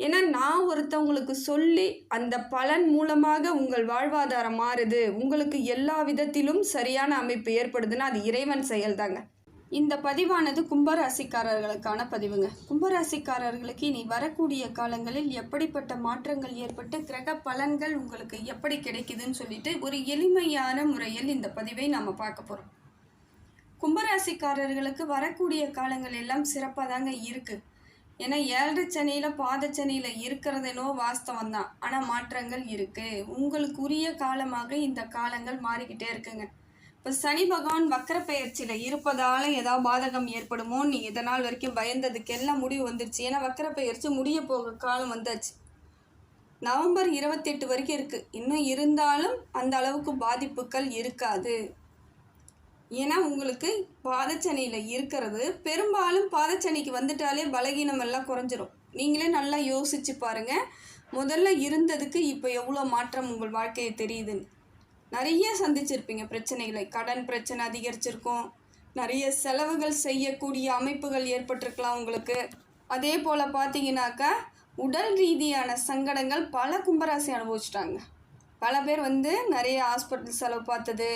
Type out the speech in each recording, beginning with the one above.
ஏன்னா நான் ஒருத்தவங்களுக்கு சொல்லி அந்த பலன் மூலமாக உங்கள் வாழ்வாதாரம் மாறுது. உங்களுக்கு எல்லா விதத்திலும் சரியான அமைப்பு ஏற்படுதுன்னா அது இறைவன் செயல்தாங்க. இந்த பதிவானது கும்பராசிக்காரர்களுக்கான பதிவுங்க. கும்பராசிக்காரர்களுக்கு இனி வரக்கூடிய காலங்களில் எப்படிப்பட்ட மாற்றங்கள் ஏற்பட்டு கிரக பலன்கள் உங்களுக்கு எப்படி கிடைக்குதுன்னு சொல்லிட்டு ஒரு எளிமையான முறையில் இந்த பதிவை நாம் பார்க்க போகிறோம் கும்பராசிக்காரர்களுக்கு வரக்கூடிய காலங்கள் எல்லாம் சிறப்பாக தாங்க இருக்குது ஏன்னா ஏழரை சனியில் பாதச்சனியில் இருக்கிறதெனோ வாஸ்தவம் தான் ஆனால் மாற்றங்கள் இருக்குது உங்களுக்குரிய காலமாக இந்த காலங்கள் மாறிக்கிட்டே இருக்குங்க. இப்போ சனி பகவான் வக்கர பெயர்ச்சியில் இருப்பதால் ஏதாவது பாதகம் ஏற்படுமோ? நீ இதனால் வரைக்கும் பயந்ததுக்கு எல்லாம் முடிவு வந்துருச்சு. ஏன்னா வக்கர பெயர்ச்சி முடிய போக காலம் வந்தாச்சு. நவம்பர் இருபத்தெட்டு வரைக்கும் இருக்குது இன்னும் இருந்தாலும் அந்த அளவுக்கு பாதிப்புகள் இருக்காது. ஏன்னா உங்களுக்கு பாதச்சனியில் இருக்கிறது. பெரும்பாலும் பாதச்சனிக்கு வந்துட்டாலே பலகீனம் எல்லாம் குறைஞ்சிரும். நீங்களே நல்லா யோசிச்சு பாருங்க. முதல்ல இருந்ததுக்கு இப்போ எவ்வளோ மாற்றம் உங்கள் வாழ்க்கையை தெரியுதுன்னு நிறைய சந்திச்சிருப்பீங்க பிரச்சனைகளை. கடன் பிரச்சனை அதிகரிச்சிருக்கும். நிறைய செலவுகள் செய்யக்கூடிய அமைப்புகள் ஏற்பட்டிருக்கலாம் உங்களுக்கு. அதே போல் பார்த்தீங்கன்னாக்கா உடல் ரீதியான சங்கடங்கள் பல கும்பராசி அனுபவிச்சிட்டாங்க. பல பேர் வந்து நிறைய ஹாஸ்பிட்டல் செலவு பார்த்தது.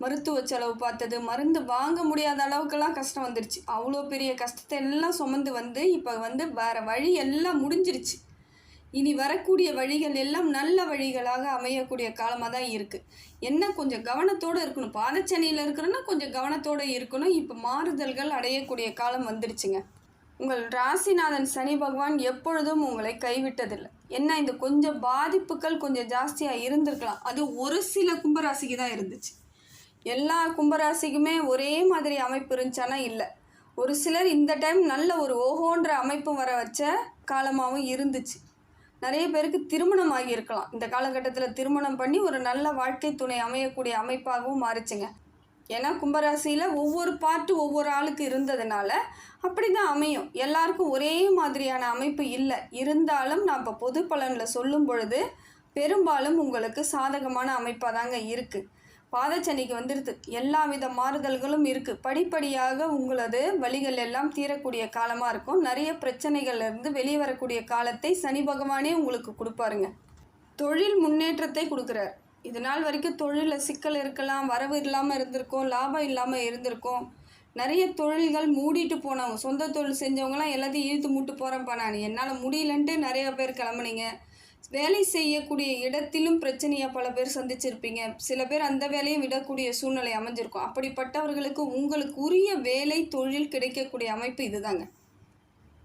மருத்துவ செலவு பார்த்தது மருந்து வாங்க முடியாத அளவுக்கெல்லாம் கஷ்டம் வந்துருச்சு. அவ்வளோ பெரிய கஷ்டத்தை எல்லாம் சுமந்து வந்து இப்போ வந்து வேறு வழி எல்லாம் முடிஞ்சிருச்சு. இனி வரக்கூடிய வழிகள் எல்லாம் நல்ல வழிகளாக அமையக்கூடிய காலமாக தான் இருக்குது என்ன கொஞ்சம் கவனத்தோடு இருக்கணும். பாதச்சனியில் இருக்கிறோன்னா கொஞ்சம் கவனத்தோடு இருக்கணும். இப்போ மாறுதல்கள் அடையக்கூடிய காலம் வந்துருச்சுங்க. உங்கள் ராசிநாதன் சனி பகவான் எப்பொழுதும் உங்களை கைவிட்டதில்லை. என்ன இந்த கொஞ்சம் பாதிப்புகள் கொஞ்சம் ஜாஸ்தியாக இருந்திருக்கலாம். அது ஒரு சில கும்பராசிக்கு தான் இருந்துச்சு. எல்லா கும்பராசிக்குமே ஒரே மாதிரி அமைப்பு இருந்துச்சானா இல்லை. ஒரு சிலர் இந்த டைம் நல்ல ஒரு ஓஹோன்ற அமைப்பு வர வச்ச காலமாகவும் இருந்துச்சு. நிறைய பேருக்கு திருமணம் ஆகியிருக்கலாம். இந்த காலகட்டத்தில் திருமணம் பண்ணி ஒரு நல்ல வாழ்க்கை துணை அமையக்கூடிய அமைப்பாகவும் மாறிச்சுங்க. ஏன்னா கும்பராசியில் ஒவ்வொரு பாட்டு ஒவ்வொரு ஆளுக்கு இருந்ததுனால அப்படி தான் அமையும். எல்லாருக்கும் ஒரே மாதிரியான அமைப்பு இல்லை. இருந்தாலும் நான் இப்போ பொது பலனில் சொல்லும் பொழுது பெரும்பாலும் உங்களுக்கு சாதகமான அமைப்பாக தாங்க இருக்குது பாதச்சனிக்கு வந்துடுது எல்லா வித மாறுதல்களும் இருக்குது படிப்படியாக உங்களது வழிகள் எல்லாம் தீரக்கூடிய காலமாக இருக்கும். நிறைய பிரச்சனைகள்லேருந்து வெளியே வரக்கூடிய காலத்தை சனி பகவானே உங்களுக்கு கொடுப்பாருங்க. தொழில் முன்னேற்றத்தை கொடுக்குறார். இது நாள் வரைக்கும் தொழிலில் சிக்கல் இருக்கலாம் வரவு இல்லாமல் இருந்திருக்கும் லாபம் இல்லாமல் இருந்திருக்கும். நிறைய தொழில்கள் மூடிட்டு போனவங்க சொந்த தொழில் செஞ்சவங்களாம் எல்லாத்தையும் இழுத்து மூட்டு போகிறேன்ப்பா நான். என்னால் முடியலன்ட்டு நிறைய பேர் கிளம்புனீங்க. வேலை செய்யக்கூடிய இடத்திலும் பிரச்சனையை பல பேர் சந்திச்சிருப்பீங்க. சில பேர் அந்த வேலையும் விடக்கூடிய சூழ்நிலை அமைஞ்சிருக்கும். அப்படிப்பட்டவர்களுக்கு உங்களுக்கு உரிய வேலை தொழில் கிடைக்கக்கூடிய அமைப்பு இதுதாங்க.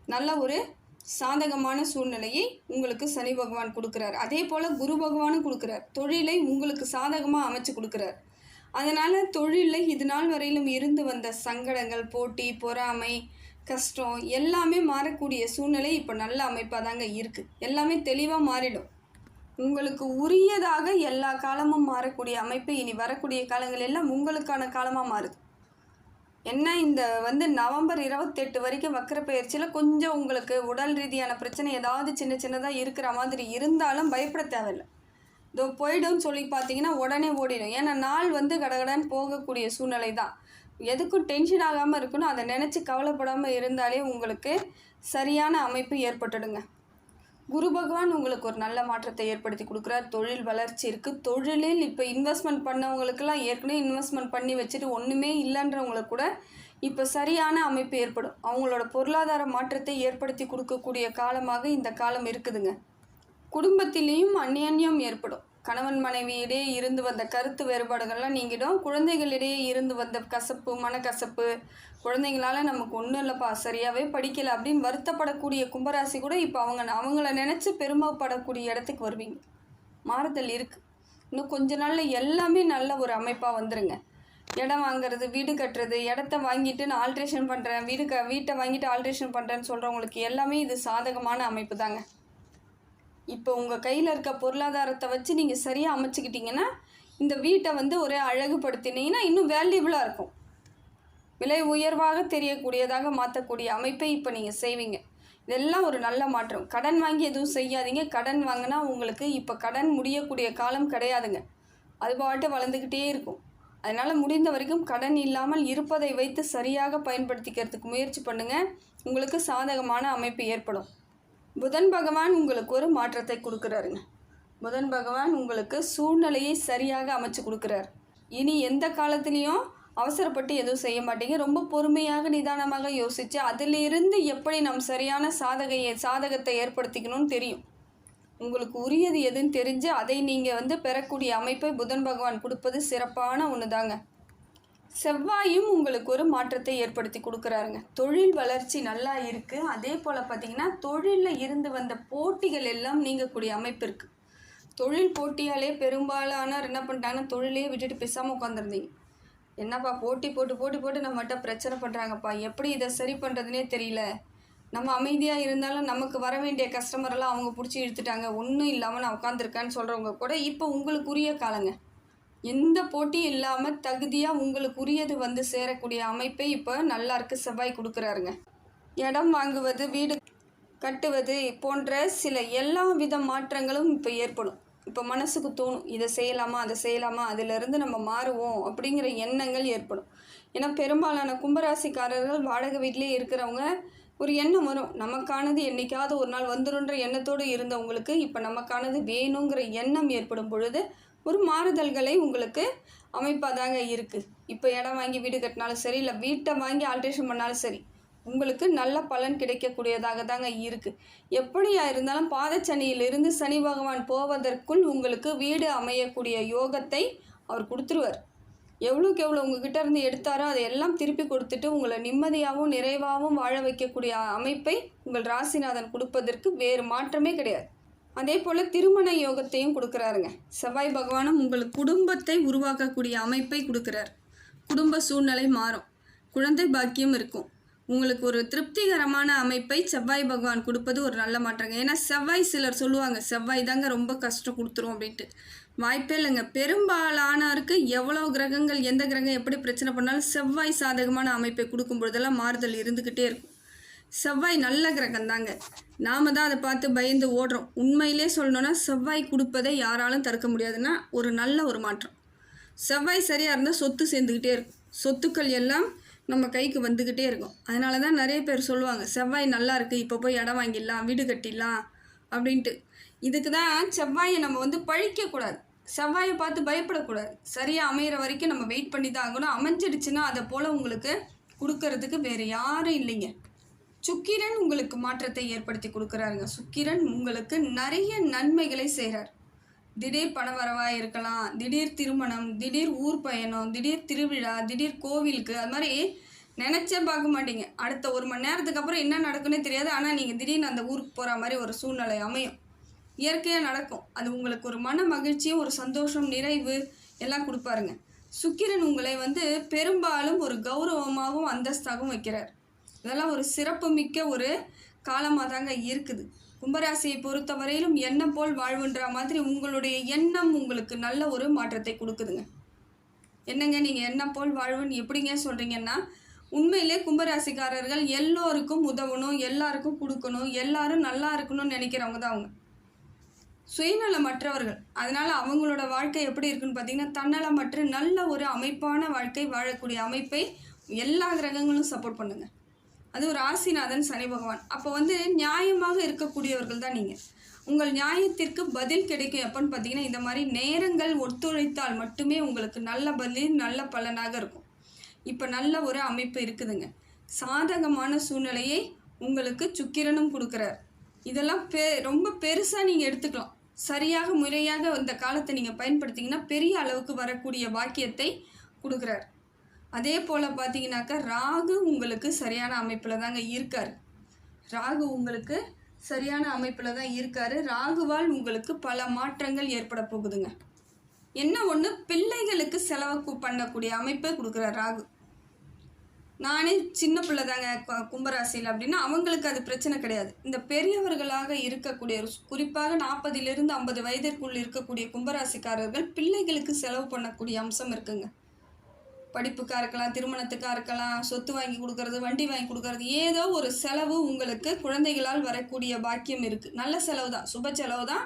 நல்ல ஒரு சாதகமான சூழ்நிலையை உங்களுக்கு சனி பகவான் கொடுக்குறார். அதே போல் குரு பகவானும் கொடுக்குறார். தொழிலை உங்களுக்கு சாதகமாக அமைச்சு கொடுக்குறார். அதனால் தொழிலில் இது நாள் வரையிலும் இருந்து வந்த சங்கடங்கள் போட்டி பொறாமை கஷ்டம் எல்லாமே மாறக்கூடிய சூழ்நிலை இப்போ நல்ல அமைப்பாக தாங்க இருக்குது எல்லாமே தெளிவாக மாறிடும். உங்களுக்கு உரியதாக எல்லா காலமும் மாறக்கூடிய அமைப்பு இனி வரக்கூடிய காலங்கள் எல்லாம் உங்களுக்கான காலமாக மாறுது. என்ன இந்த வந்து நவம்பர் இருபத்தெட்டு வரைக்கும் வக்கர பயிற்சியில் கொஞ்சம் உங்களுக்கு உடல் ரீதியான பிரச்சனை ஏதாவது சின்ன சின்னதாக இருக்கிற மாதிரி இருந்தாலும் பயப்பட தேவையில்லை. இதோ போயிடும்னு சொல்லி பார்த்தீங்கன்னா உடனே ஓடிடும். ஏன்னா நாள் வந்து கடகடன்னு போகக்கூடிய சூழ்நிலை தான் எதுக்கும் டென்ஷன் ஆகாமல் இருக்கணும். அதை நினச்சி கவலைப்படாமல் இருந்தாலே உங்களுக்கு சரியான அமைப்பு ஏற்பட்டுடுங்க. குரு பகவான் உங்களுக்கு ஒரு நல்ல மாற்றத்தை ஏற்படுத்தி கொடுக்குறார். தொழில் வளர்ச்சி இருக்குது தொழிலில் இப்போ இன்வெஸ்ட்மெண்ட் பண்ணவங்களுக்கெல்லாம் ஏற்கனவே இன்வெஸ்ட்மெண்ட் பண்ணி வச்சுட்டு ஒன்றுமே இல்லைன்றவங்களுக்கு கூட இப்போ சரியான அமைப்பு ஏற்படும். அவங்களோட பொருளாதார மாற்றத்தை ஏற்படுத்தி கொடுக்கக்கூடிய காலமாக இந்த காலம் இருக்குதுங்க. குடும்பத்திலையும் அந்யோன்யம் ஏற்படும். கணவன் மனைவியிடையே இருந்து வந்த கருத்து வேறுபாடுகள்லாம் நீங்கிடும். குழந்தைகளிடையே இருந்து வந்த கசப்பு மனக்கசப்பு குழந்தைங்களால நமக்கு ஒன்றும் இல்லைப்பா சரியாகவே படிக்கலை அப்படின்னு வருத்தப்படக்கூடிய கும்பராசி கூட இப்போ அவங்க அவங்கள நினச்சி பெருமைப்படக்கூடிய இடத்துக்கு வருவீங்க. மாறுதல் இருக்குது இன்னும் கொஞ்ச நாளில் எல்லாமே நல்ல ஒரு அமைப்பாக வந்துடுங்க இடம் வாங்குறது வீடு கட்டுறது இடத்த வாங்கிட்டு நான் ஆல்ட்ரேஷன் பண்ணுறேன் வீடு க வீட்டை வாங்கிட்டு ஆல்ட்ரேஷன் பண்ணுறேன்னு சொல்கிறவங்களுக்கு எல்லாமே இது சாதகமான அமைப்பு தாங்க இப்போ உங்கள் கையில் இருக்க பொருளாதாரத்தை வச்சு நீங்கள் சரியாக அமைச்சுக்கிட்டீங்கன்னா இந்த வீட்டை வந்து ஒரே அழகுபடுத்தினீங்கன்னா இன்னும் வேல்யூபிளாக இருக்கும். விலை உயர்வாக தெரியக்கூடியதாக மாற்றக்கூடிய அமைப்பை இப்போ நீங்கள் செய்வீங்க. இதெல்லாம் ஒரு நல்ல மாற்றம். கடன் வாங்கி எதுவும் செய்யாதீங்க. கடன் வாங்கினா உங்களுக்கு இப்போ கடன் முடியக்கூடிய காலம் கிடையாதுங்க. அது பாட்டு வளர்ந்துக்கிட்டே இருக்கும். அதனால் முடிந்த வரைக்கும் கடன் இல்லாமல் இருப்பதை வைத்து சரியாக பயன்படுத்திக்கிறதுக்கு முயற்சி பண்ணுங்கள் உங்களுக்கு சாதகமான அமைப்பு ஏற்படும். புதன் பகவான் உங்களுக்கு ஒரு மாற்றத்தை கொடுக்குறாருங்க. புதன் பகவான் உங்களுக்கு சூழ்நிலையை சரியாக அமைச்சு கொடுக்குறார். இனி எந்த காலத்துலேயும் அவசரப்பட்டு எதுவும் செய்ய மாட்டீங்க. ரொம்ப பொறுமையாக நிதானமாக யோசித்து அதிலிருந்து எப்படி நம் சரியான சாதகையை சாதகத்தை ஏற்படுத்திக்கணும்னு தெரியும். உங்களுக்கு உரியது எதுன்னு தெரிஞ்சு அதை நீங்கள் வந்து பெறக்கூடிய அமைப்பை புதன் பகவான் கொடுப்பது சிறப்பான ஒன்று தாங்க செவ்வாயும் உங்களுக்கு ஒரு மாற்றத்தை ஏற்படுத்தி கொடுக்குறாருங்க. தொழில் வளர்ச்சி நல்லா இருக்குது அதே போல் பார்த்தீங்கன்னா தொழிலில் இருந்து வந்த போட்டிகள் எல்லாம் நீங்கக்கூடிய அமைப்பு இருக்குது தொழில் போட்டியாலே பெரும்பாலானவர் என்ன பண்ணிட்டாங்கன்னா தொழிலையே விட்டுட்டு பேசாமல் உட்காந்துருந்தீங்க என்னப்பா போட்டி போட்டு போட்டி போட்டு நம்மகிட்ட பிரச்சனை பண்ணுறாங்கப்பா எப்படி இதை சரி பண்ணுறதுனே தெரியல. நம்ம அமைதியாக இருந்தாலும் நமக்கு வர வேண்டிய கஸ்டமரெல்லாம் அவங்க பிடிச்சி இழுத்துட்டாங்க. ஒன்றும் இல்லாமல் நான் உட்காந்துருக்கேன்னு சொல்கிறவங்க கூட இப்போ உங்களுக்குரிய காலங்க. எந்த போட்டியும் இல்லாமல் தகுதியாக உங்களுக்கு உரியது வந்து சேரக்கூடிய அமைப்பை இப்போ நல்லாருக்கு செவ்வாய் கொடுக்குறாருங்க. இடம் வாங்குவது வீடு கட்டுவது போன்ற சில எல்லா வித மாற்றங்களும் இப்போ ஏற்படும். இப்போ மனசுக்கு தோணும் இதை செய்யலாமா அதை செய்யலாமா அதிலிருந்து நம்ம மாறுவோம் அப்படிங்கிற எண்ணங்கள் ஏற்படும். ஏன்னா பெரும்பாலான கும்பராசிக்காரர்கள் வாடகை வீட்டிலே இருக்கிறவங்க ஒரு எண்ணம் வரும். நமக்கானது என்னைக்காவது ஒரு நாள் வந்துடும்ன்ற எண்ணத்தோடு இருந்தவங்களுக்கு இப்போ நமக்கானது வேணுங்கிற எண்ணம் ஏற்படும் பொழுது ஒரு மாறுதல்களை உங்களுக்கு அமைப்பாக தாங்க இருக்குது இப்போ இடம் வாங்கி வீடு கட்டினாலும் சரி இல்லை வீட்டை வாங்கி ஆல்ட்ரேஷன் பண்ணாலும் சரி உங்களுக்கு நல்ல பலன் கிடைக்கக்கூடியதாக தாங்க இருக்குது எப்படியா இருந்தாலும் பாதச்சனியிலிருந்து சனி பகவான் போவதற்குள் உங்களுக்கு வீடு அமையக்கூடிய யோகத்தை அவர் கொடுத்துருவார். எவ்வளோக்கு எவ்வளோ உங்ககிட்ட இருந்து எடுத்தாரோ அதை எல்லாம் திருப்பி கொடுத்துட்டு உங்களை நிம்மதியாகவும் நிறைவாகவும் வாழ வைக்கக்கூடிய அமைப்பை உங்கள் ராசிநாதன் கொடுப்பதற்கு வேறு மாற்றமே கிடையாது. அதே போல் திருமண யோகத்தையும் கொடுக்குறாருங்க. செவ்வாய் பகவானும் உங்கள் குடும்பத்தை உருவாக்கக்கூடிய அமைப்பை கொடுக்குறார். குடும்ப சூழ்நிலை மாறும். குழந்தை பாக்கியம் இருக்கும். உங்களுக்கு ஒரு திருப்திகரமான அமைப்பை செவ்வாய் பகவான் கொடுப்பது ஒரு நல்ல மாற்றங்க. ஏன்னா செவ்வாய் சிலர் சொல்லுவாங்க செவ்வாய் தாங்க ரொம்ப கஷ்டம் கொடுத்துரும் அப்படின்ட்டு. வாய்ப்பே இல்லைங்க. பெரும்பாலானவருக்கு எவ்வளோ கிரகங்கள் எந்த கிரகம் எப்படி பிரச்சனை பண்ணாலும் செவ்வாய் சாதகமான அமைப்பை கொடுக்கும் பொழுதெல்லாம் மாறுதல் இருந்துக்கிட்டே இருக்கும். செவ்வாய் நல்ல கிரகம் தாங்க நாம தான் அதை பார்த்து பயந்து ஓடுறோம். உண்மையிலே சொல்லணும்னா செவ்வாய் கொடுப்பதை யாராலும் தடுக்க முடியாதுன்னா ஒரு நல்ல ஒரு மாற்றம். செவ்வாய் சரியாக இருந்தால் சொத்து சேர்ந்துக்கிட்டே இருக்கும். சொத்துக்கள் எல்லாம் நம்ம கைக்கு வந்துக்கிட்டே இருக்கும். அதனால தான் நிறைய பேர் சொல்லுவாங்க செவ்வாய் நல்லா இருக்குது இப்போ போய் இடம் வாங்கிடலாம் வீடு கட்டிடலாம் அப்படின்ட்டு. இதுக்கு தான் செவ்வாயை நம்ம வந்து பழிக்கக்கூடாது. செவ்வாயை பார்த்து பயப்படக்கூடாது. சரியாக அமையிற வரைக்கும் நம்ம வெயிட் பண்ணி தான் ஆகணும். அமைஞ்சிடுச்சுன்னா அதை போல் உங்களுக்கு கொடுக்கறதுக்கு வேறு யாரும் இல்லைங்க. சுக்கிரன் உங்களுக்கு மாற்றத்தை ஏற்படுத்தி கொடுக்குறாருங்க. சுக்கிரன் உங்களுக்கு நிறைய நன்மைகளை செய்கிறார். திடீர் பணவரவாக இருக்கலாம் திடீர் திருமணம் திடீர் ஊர் பயணம் திடீர் திருவிழா திடீர் கோவிலுக்கு அது மாதிரி நினச்சே பார்க்க மாட்டீங்க. அடுத்த ஒரு மணி நேரத்துக்கு அப்புறம் என்ன நடக்குன்னே தெரியாது. ஆனால் நீங்கள் திடீர்னு அந்த ஊருக்கு போகிற மாதிரி ஒரு சூழ்நிலை அமையும். இயற்கையாக நடக்கும். அது உங்களுக்கு ஒரு மன மகிழ்ச்சியும் ஒரு சந்தோஷம் நிறைவு எல்லாம் கொடுப்பாருங்க. சுக்கிரன் உங்களை வந்து பெரும்பாலும் ஒரு கௌரவமாகவும் அந்தஸ்தாகவும் வைக்கிறார். இதெல்லாம் ஒரு சிறப்பு மிக்க ஒரு காலமாக தாங்க இருக்குது. கும்பராசியை பொறுத்தவரையிலும் எண்ணம் போல் வாழ்வுன்ற மாதிரி உங்களுடைய எண்ணம் உங்களுக்கு நல்ல ஒரு மாற்றத்தை கொடுக்குதுங்க. என்னங்க நீங்கள் எண்ணம் போல் வாழ்வுன்னு எப்படிங்க சொல்கிறீங்கன்னா உண்மையிலே கும்பராசிக்காரர்கள் எல்லோருக்கும் உதவணும் எல்லாருக்கும் கொடுக்கணும் எல்லாரும் நல்லா இருக்கணும்னு நினைக்கிறவங்க தான் அவங்க. சுயநலமற்றவர்கள். அதனால் அவங்களோட வாழ்க்கை எப்படி இருக்குன்னு பார்த்தீங்கன்னா தன்னலமற்ற நல்ல ஒரு அமைப்பான வாழ்க்கை வாழக்கூடிய அமைப்பை எல்லா கிரகங்களும் சப்போர்ட் பண்ணுங்க. அது ஒரு ராசிநாதன் சனி பகவான். அப்போ வந்து நியாயமாக இருக்கக்கூடியவர்கள் தான் நீங்கள் உங்கள் நியாயத்திற்கு பதில் கிடைக்கும் எப்போன்னு பார்த்தீங்கன்னா இந்த மாதிரி நேரங்கள் ஒத்துழைத்தால் மட்டுமே உங்களுக்கு நல்ல பதில் நல்ல பலனாக இருக்கும். இப்போ நல்ல ஒரு அமைப்பு இருக்குதுங்க. சாதகமான சூழ்நிலையை உங்களுக்கு சுக்கிரனும் கொடுக்குறார். இதெல்லாம் பெ ரொம்ப பெருசாக நீங்கள் எடுத்துக்கலாம். சரியாக முறையாக இந்த காலத்தை நீங்கள் பயன்படுத்திங்கன்னா பெரிய அளவுக்கு வரக்கூடிய பாக்கியத்தை கொடுக்குறார். அதே போல் பார்த்தீங்கன்னாக்கா ராகு உங்களுக்கு சரியான அமைப்பில் தாங்க இருக்கார். ராகு உங்களுக்கு சரியான அமைப்பில் தான் இருக்கார். ராகுவால் உங்களுக்கு பல மாற்றங்கள் ஏற்பட போகுதுங்க. என்ன ஒன்று பிள்ளைகளுக்கு செலவு பண்ணக்கூடிய அமைப்பை கொடுக்குறார் ராகு. நானே சின்ன பிள்ளை தாங்க கும்பராசியில் அப்படின்னா அவங்களுக்கு அது பிரச்சனை கிடையாது. இந்த பெரியவர்களாக இருக்கக்கூடிய குறிப்பாக நாற்பதிலிருந்து ஐம்பது வயதிற்குள் இருக்கக்கூடிய கும்பராசிக்காரர்கள் பிள்ளைகளுக்கு செலவு பண்ணக்கூடிய அம்சம் இருக்குங்க. படிப்புக்காக இருக்கலாம் திருமணத்துக்காக இருக்கலாம் சொத்து வாங்கி கொடுக்கறது வண்டி வாங்கி கொடுக்கறது ஏதோ ஒரு செலவு உங்களுக்கு குழந்தைகளால் வரக்கூடிய பாக்கியம் இருக்குது நல்ல செலவு தான் சுப செலவு தான்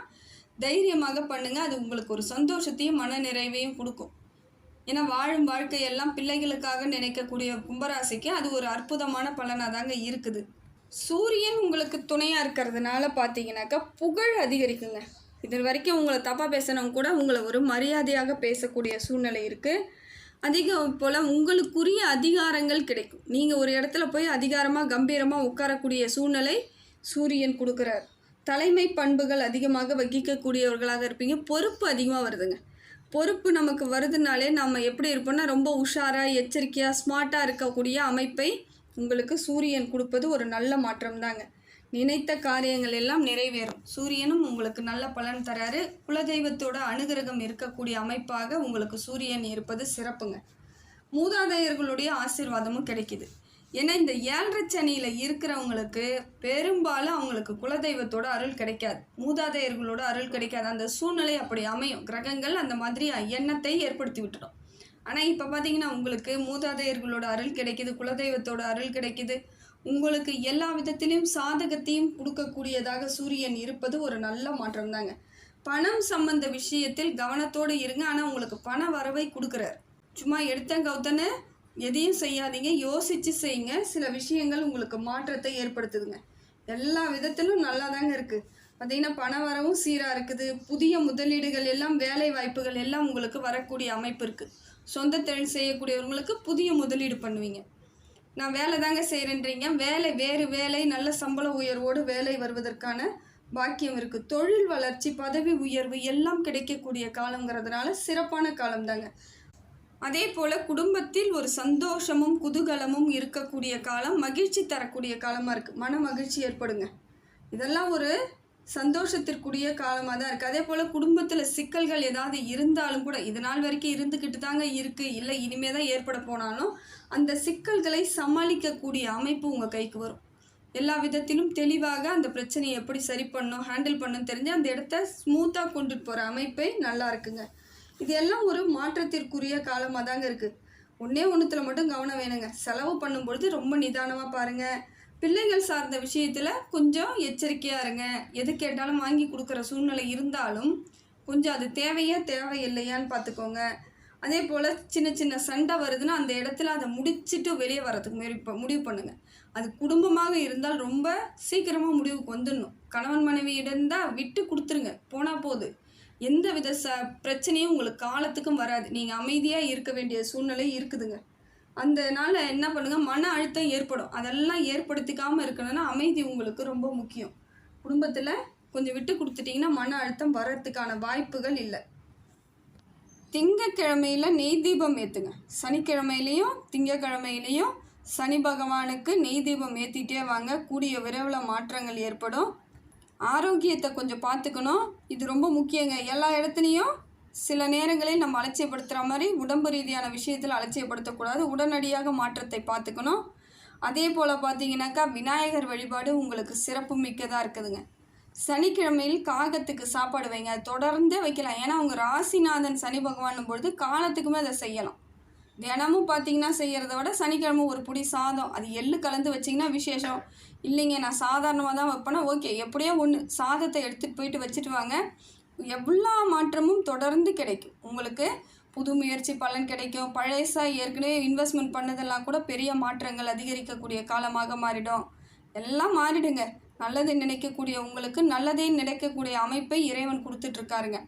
தைரியமாக பண்ணுங்கள் அது உங்களுக்கு ஒரு சந்தோஷத்தையும் மன நிறைவையும் கொடுக்கும். ஏன்னா வாழும் வாழ்க்கையெல்லாம் பிள்ளைகளுக்காக நினைக்கக்கூடிய கும்பராசிக்கு அது ஒரு அற்புதமான பலனாக தாங்க இருக்குது. சூரியன் உங்களுக்கு துணையாக இருக்கிறதுனால பார்த்தீங்கன்னாக்கா புகழ் அதிகரிக்குங்க. இது வரைக்கும் உங்களை தப்பாக பேசினவங்க கூட உங்களை ஒரு மரியாதையாக பேசக்கூடிய சூழ்நிலை இருக்குது அதிகம் போல் உங்களுக்குரிய அதிகாரங்கள் கிடைக்கும். நீங்கள் ஒரு இடத்துல போய் அதிகாரமாக கம்பீரமாக உட்காரக்கூடிய சூழ்நிலை சூரியன் கொடுக்குறார். தலைமை பண்புகள் அதிகமாக வகிக்கக்கூடியவர்களாக இருப்பீங்க. பொறுப்பு அதிகமாக வருதுங்க. பொறுப்பு நமக்கு வருதுனாலே நம்ம எப்படி இருப்போம்னா ரொம்ப உஷாராக எச்சரிக்கையாக ஸ்மார்ட்டாக இருக்கக்கூடிய அமைப்பை உங்களுக்கு சூரியன் கொடுப்பது ஒரு நல்ல மாற்றம் தாங்க நினைத்த காரியங்கள் எல்லாம் நிறைவேறும். சூரியனும் உங்களுக்கு நல்ல பலன் தராரு. குலதெய்வத்தோட அனுகிரகம் இருக்கக்கூடிய அமைப்பாக உங்களுக்கு சூரியன் இருப்பது சிறப்புங்க. மூதாதையர்களுடைய ஆசீர்வாதமும் கிடைக்குது. ஏன்னா இந்த ஏழரை சனியில் இருக்கிறவங்களுக்கு பெரும்பாலும் அவங்களுக்கு குலதெய்வத்தோட அருள் கிடைக்காது. மூதாதையர்களோட அருள் கிடைக்காது. அந்த சூழ்நிலை அப்படி அமையும். கிரகங்கள் அந்த மாதிரி எண்ணத்தை ஏற்படுத்தி விட்டுடும். ஆனால் இப்போ பார்த்தீங்கன்னா உங்களுக்கு மூதாதையர்களோட அருள் கிடைக்குது. குலதெய்வத்தோட அருள் கிடைக்குது. உங்களுக்கு எல்லா விதத்திலையும் சாதகத்தையும் கொடுக்கக்கூடியதாக சூரியன் இருப்பது ஒரு நல்ல மாற்றம் தாங்க பணம் சம்பந்த விஷயத்தில் கவனத்தோடு இருங்க. ஆனால் உங்களுக்கு பண வரவை கொடுக்குறார். சும்மா எடுத்தேன் கவுத்தன்னு எதையும் செய்யாதீங்க. யோசித்து செய்யுங்க. சில விஷயங்கள் உங்களுக்கு மாற்றத்தை ஏற்படுத்துதுங்க. எல்லா விதத்திலும் நல்லா தாங்க இருக்குது பார்த்தீங்கன்னா பண வரவும் சீராக இருக்குது. புதிய முதலீடுகள் எல்லாம் வேலை வாய்ப்புகள் எல்லாம் உங்களுக்கு வரக்கூடிய அமைப்பு இருக்குது சொந்த தொழில் செய்யக்கூடியவங்களுக்கு புதிய முதலீடு பண்ணுவீங்க. நான் வேலை தாங்க செய்கிறேன்றீங்க வேலை வேறு வேலை நல்ல சம்பள உயர்வோடு வேலை வருவதற்கான பாக்கியம் இருக்குது தொழில் வளர்ச்சி பதவி உயர்வு எல்லாம் கிடைக்கக்கூடிய காலங்கிறதுனால சிறப்பான காலம் தாங்க அதே போல் குடும்பத்தில் ஒரு சந்தோஷமும் குதூகலமும் இருக்கக்கூடிய காலம் மகிழ்ச்சி தரக்கூடிய காலமாக இருக்குது மன மகிழ்ச்சி ஏற்படுங்க. இதெல்லாம் ஒரு சந்தோஷத்திற்குரிய காலமாக தான் இருக்குது அதே போல் குடும்பத்தில் சிக்கல்கள் ஏதாவது இருந்தாலும் கூட இது நாள் வரைக்கும் இருந்துக்கிட்டு தாங்க இருக்குது இல்லை இனிமே தான் ஏற்பட போனாலும் அந்த சிக்கல்களை சமாளிக்கக்கூடிய அமைப்பு உங்கள் கைக்கு வரும். எல்லா விதத்திலும் தெளிவாக அந்த பிரச்சனையை எப்படி சரி பண்ணணும் ஹேண்டில் பண்ணணும் தெரிஞ்சு அந்த இடத்த ஸ்மூத்தாக கொண்டுட்டு போகிற அமைப்பே நல்லா இருக்குங்க. இது எல்லாம் ஒரு மாற்றத்திற்குரிய காலமாக தாங்க இருக்குது ஒன்றே ஒன்றுத்தில் மட்டும் கவனம் வேணுங்க. செலவு பண்ணும்பொழுது ரொம்ப நிதானமாக பாருங்கள் பிள்ளைகள் சார்ந்த விஷயத்தில் கொஞ்சம் எச்சரிக்கையாக இருங்க. எது கேட்டாலும் வாங்கி கொடுக்குற சூழ்நிலை இருந்தாலும் கொஞ்சம் அது தேவையா தேவையில்லையான்னு பார்த்துக்கோங்க. அதே போல் சின்ன சின்ன சண்டை வருதுன்னா அந்த இடத்துல அதை முடிச்சிட்டு வெளியே வரதுக்கு முயற்சி முடிவு பண்ணுங்கள் அது குடும்பமாக இருந்தால் ரொம்ப சீக்கிரமாக முடிவுக்கு வந்துடணும். கணவன் மனைவி இருந்தால் விட்டு கொடுத்துருங்க. போனால் போகுது எந்த வித ச பிரச்சனையும் உங்களுக்கு காலத்துக்கும் வராது. நீங்கள் அமைதியாக இருக்க வேண்டிய சூழ்நிலை இருக்குதுங்க. அந்தனால் என்ன பண்ணுங்கள் மன அழுத்தம் ஏற்படும். அதெல்லாம் ஏற்படுத்திக்காமல் இருக்கணும்னா அமைதி உங்களுக்கு ரொம்ப முக்கியம். குடும்பத்தில் கொஞ்சம் விட்டு கொடுத்துட்டிங்கன்னா மன அழுத்தம் வர்றதுக்கான வாய்ப்புகள் இல்லை. திங்கக்கிழமையில் நெய் தீபம் ஏற்றுங்க சனிக்கிழமையிலையும் திங்கக்கிழமையிலையும் சனி பகவானுக்கு நெய் தீபம் ஏற்றிட்டே வாங்க. கூடிய விரைவில் மாற்றங்கள் ஏற்படும். ஆரோக்கியத்தை கொஞ்சம் பார்த்துக்கணும். இது ரொம்ப முக்கியங்க. எல்லா இடத்துலையும் சில நேரங்களில் நம்ம அலட்சியப்படுத்துகிற மாதிரி உடம்பு ரீதியான விஷயத்தில் அலட்சியப்படுத்தக்கூடாது. உடனடியாக மாற்றத்தை பார்த்துக்கணும். அதே போல் பார்த்தீங்கன்னாக்கா விநாயகர் வழிபாடு உங்களுக்கு சிறப்பு மிக்கதாக இருக்குதுங்க. சனிக்கிழமையில் காகத்துக்கு சாப்பாடு வைங்க. அது தொடர்ந்தே வைக்கலாம். ஏன்னா அவங்க ராசிநாதன் சனி பகவான் பொழுது காலத்துக்குமே அதை செய்யலாம். தினமும் பார்த்தீங்கன்னா செய்கிறத விட சனிக்கிழமை ஒரு புடி சாதம். அது எள்ளு கலந்து வச்சிங்கன்னா விசேஷம். இல்லைங்க நான் சாதாரணமாக தான் வைப்பேன்னா ஓகே. எப்படியோ ஒன்று சாதத்தை எடுத்துகிட்டு போயிட்டு வச்சுட்டு வாங்க. எல்லா மாற்றமும் தொடர்ந்து கிடைக்கும். உங்களுக்கு புது முயற்சி பலன் கிடைக்கும். பழையசாக ஏற்கனவே இன்வெஸ்ட்மெண்ட் பண்ணதெல்லாம் கூட பெரிய மாற்றங்கள் அதிகரிக்கக்கூடிய காலமாக மாறிடும். எல்லாம் மாறிடுங்க. நல்லதை நினைக்கக்கூடிய உங்களுக்கு நல்லதே நினைக்கக்கூடிய அமைப்பை இறைவன் கொடுத்துட்ருக்காருங்க